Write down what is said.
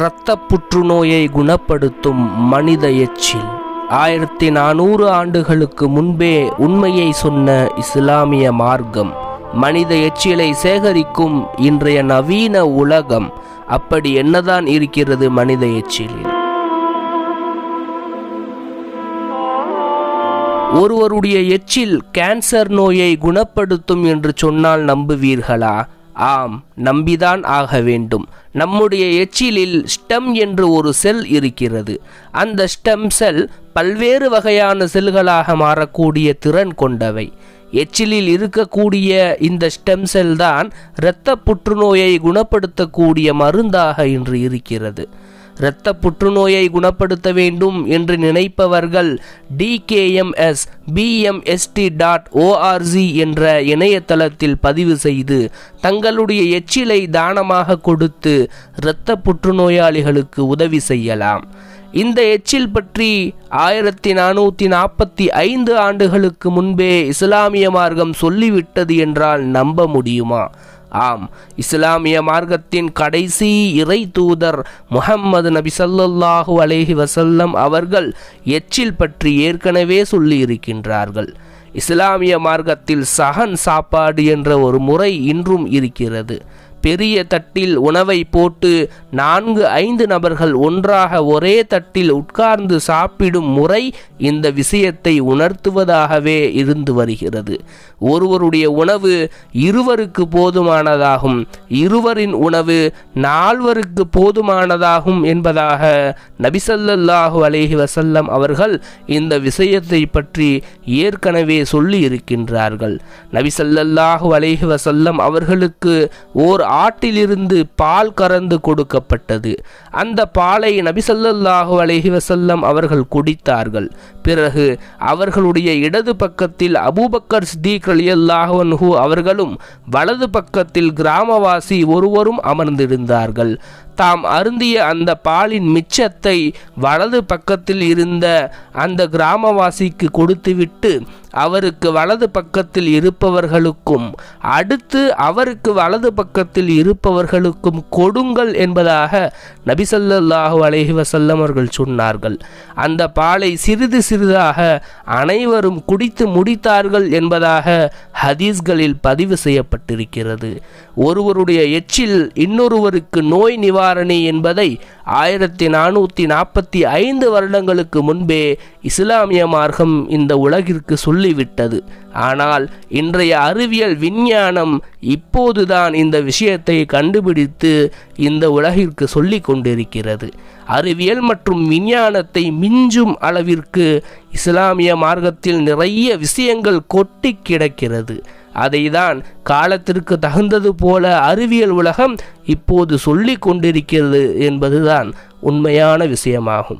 இரத்த புற்றுநோயை குணப்படுத்தும் மனித எச்சில். ஆயிரத்தி நானூறு ஆண்டுகளுக்கு முன்பே உண்மையை சொன்ன இஸ்லாமிய மார்க்கம் மனித எச்சிலை சேகரிக்கும் இன்றைய நவீன உலகம் அப்படி என்னதான் இருக்கிறது மனித எச்சிலில்? ஒருவருடைய எச்சில் கேன்சர் நோயை குணப்படுத்தும் என்று சொன்னால் நம்புவீர்களா? ஆம் நம்பிதான் ஆக வேண்டும். நம்முடைய எச்சிலில் ஸ்டெம் என்று ஒரு செல் இருக்கிறது. அந்த ஸ்டெம் செல் பல்வேறு வகையான செல்களாக மாறக்கூடிய திறன் கொண்டவை. எச்சிலில் இருக்கக்கூடிய இந்த ஸ்டெம் செல் தான் இரத்த புற்றுநோயை குணப்படுத்தக்கூடிய மருந்தாக இன்று இருக்கிறது. இரத்த புற்றுநோயை குணப்படுத்த வேண்டும் என்று நினைப்பவர்கள் டிகேஎம்எஸ் பிஎம்எஸ்டி டாட் ஓஆர்ஜி என்ற இணையதளத்தில் பதிவு செய்து தங்களுடைய எச்சிலை தானமாக கொடுத்து இரத்த புற்றுநோயாளிகளுக்கு உதவி செய்யலாம். இந்த எச்சில் பற்றி ஆயிரத்தி நானூற்றி நாற்பத்தி ஐந்து ஆண்டுகளுக்கு முன்பே இஸ்லாமிய மார்க்கம் சொல்லிவிட்டது என்றால் நம்ப முடியுமா? ஆம். இஸ்லாமிய மார்க்கத்தின் கடைசி இறை தூதர் முஹம்மது நபி ஸல்லல்லாஹு அலேஹி வசல்லம் அவர்கள் எச்சில் பற்றி ஏற்கனவே சொல்லி இருக்கின்றார்கள் இஸ்லாமிய மார்க்கத்தில் சஹன் சாப்பாடு என்ற ஒரு முறை இன்றும் இருக்கிறது. பெரிய தட்டில் உணவை போட்டு நான்கு ஐந்து நபர்கள் ஒன்றாக ஒரே தட்டில் உட்கார்ந்து சாப்பிடும் முறை இந்த விஷயத்தை உணர்த்துவதாகவே இருந்து வருகிறது. ஒருவருடைய உணவு இருவருக்கு போதுமானதாகும். இருவரின் உணவு நால்வருக்கு போதுமானதாகும் என்பதாக நபிசல்லாஹு அலேஹி வசல்லம் அவர்கள் இந்த விஷயத்தை பற்றி ஏற்கனவே சொல்லி இருக்கின்றார்கள் நபிசல்லாஹு அலேஹி வசல்லம் அவர்களுக்கு ஓர் ஆட்டிலிருந்து பால் கறந்து கொடுக்கப்பட்டது. அந்த பாலை நபிசல்லாஹு அலஹி வசல்லம் அவர்கள் குடித்தார்கள். பிறகு அவர்களுடைய இடது பக்கத்தில் அபூபக்கர் சித்திக் அலியல்லாஹு அவர்களும் வலது பக்கத்தில் கிராமவாசி ஒருவரும் அமர்ந்திருந்தார்கள். தாம் அருந்திய அந்த பாலின் மிச்சத்தை வலது பக்கத்தில் இருந்த அந்த கிராமவாசிக்கு கொடுத்துவிட்டு அவருக்கு வலது பக்கத்தில் இருப்பவர்களுக்கும் அடுத்து அவருக்கு வலது பக்கத்தில் இருப்பவர்களுக்கும் கொடுங்கள் என்பதாக நபிசல்லாஹு அலைஹி வசல்லம் அவர்கள் சொன்னார்கள். அந்த பாலை சிறிது சிறிதாக அனைவரும் குடித்து முடித்தார்கள் என்பதாக ஹதீஸ்களில் பதிவு செய்யப்பட்டிருக்கிறது. ஒருவருடைய எச்சில் இன்னொருவருக்கு நோய் நிவாரணி என்பதை ஆயிரத்தி நானூற்றி நாற்பத்தி ஐந்து வருடங்களுக்கு முன்பே இஸ்லாமிய மார்க்கம் இந்த உலகிற்கு சொல்லிவிட்டது. ஆனால் இன்றைய அறிவியல் விஞ்ஞானம் இப்போதுதான் இந்த விஷயத்தை கண்டுபிடித்து இந்த உலகிற்கு சொல்லி கொண்டிருக்கிறது. அறிவியல் மற்றும் விஞ்ஞானத்தை மிஞ்சும் அளவிற்கு இஸ்லாமிய மார்க்கத்தில் நிறைய விஷயங்கள் கொட்டி கிடக்கிறது. அதைதான் காலத்திற்கு தகுந்தது போல அறிவியல் உலகம் இப்போது சொல்லி கொண்டிருக்கிறது என்பதுதான் உண்மையான விஷயமாகும்.